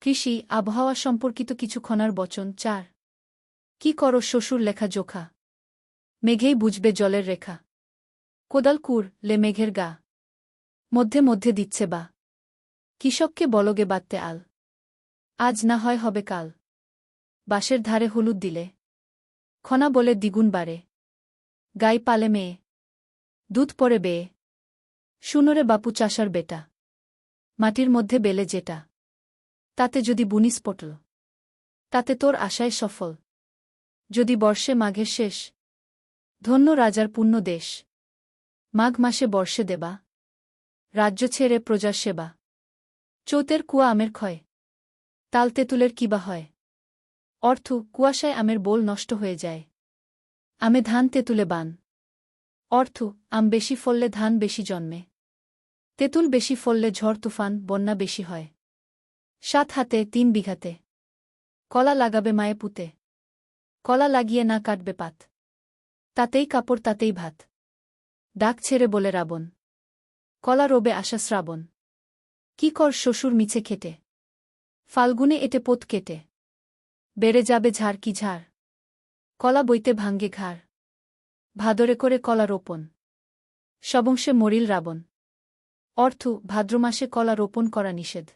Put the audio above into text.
কৃষি, আবহাওয়া সম্পর্কিত কিছু খনার বচন চার। কি করো শ্বশুর লেখা জোখা? মেঘেই বুঝবে জলের রেখা। কোদাল কুর, লে মেঘের গা। মধ্যে মধ্যে দিচ্ছে বা। কৃষককে বলগে বাঁধতে আল। আজ না হয় হবে কাল। বাঁশের ধারে হলুদ দিলে। খনা বলে দ্বিগুণ বাড়ে। গাই পালে মেয়ে। দুধ পরে বেয়ে। শুনোরে বাপু চাষার বেটা। মাটির মধ্যে বেলে যেটা তাতে যদি বুনিস পটল। তাতে তোর আশায় সফল। যদি বর্ষে মাঘের শেষ। ধন্য রাজার পুণ্য দেশ। মাঘ মাসে বর্ষে দেবা। রাজ্য ছেড়ে প্রজার সেবা। চৌতের কুয়া আমের ক্ষয়। তাল তেঁতুলের কিবা হয়। অর্থ, কুয়াশায় আমের বোল নষ্ট হয়ে যায়। আমে ধান তেঁতুলে বান। অর্থ, আম বেশি ফললে ধান বেশি জন্মে। তেঁতুল বেশি ফললে ঝড়, তুফান, বন্যা বেশি হয়। সাত হাতে, তিন বিঘাতে। কলা লাগাবে মায়ে পুঁতে। কলা লাগিয়ে না কাটবে পাত। তাতেই কাপড়, তাতেই ভাত। ডাক ছেড়ে বলে রাবণ, কলা রোবে আশা শ্রাবণ। কি কর শ্বশুর মিছে খেটে। ফাল্গুনে এটে পোত কেটে। বেড়ে যাবে ঝাড় কি ঝাড়। কলা বইতে ভাঙ্গে ঘাড়। ভাদরে করে কলা রোপণ। সবংশে মরিল রাবণ। অর্থ ভাদ্র মাসে কলা রোপণ করা নিষেধ।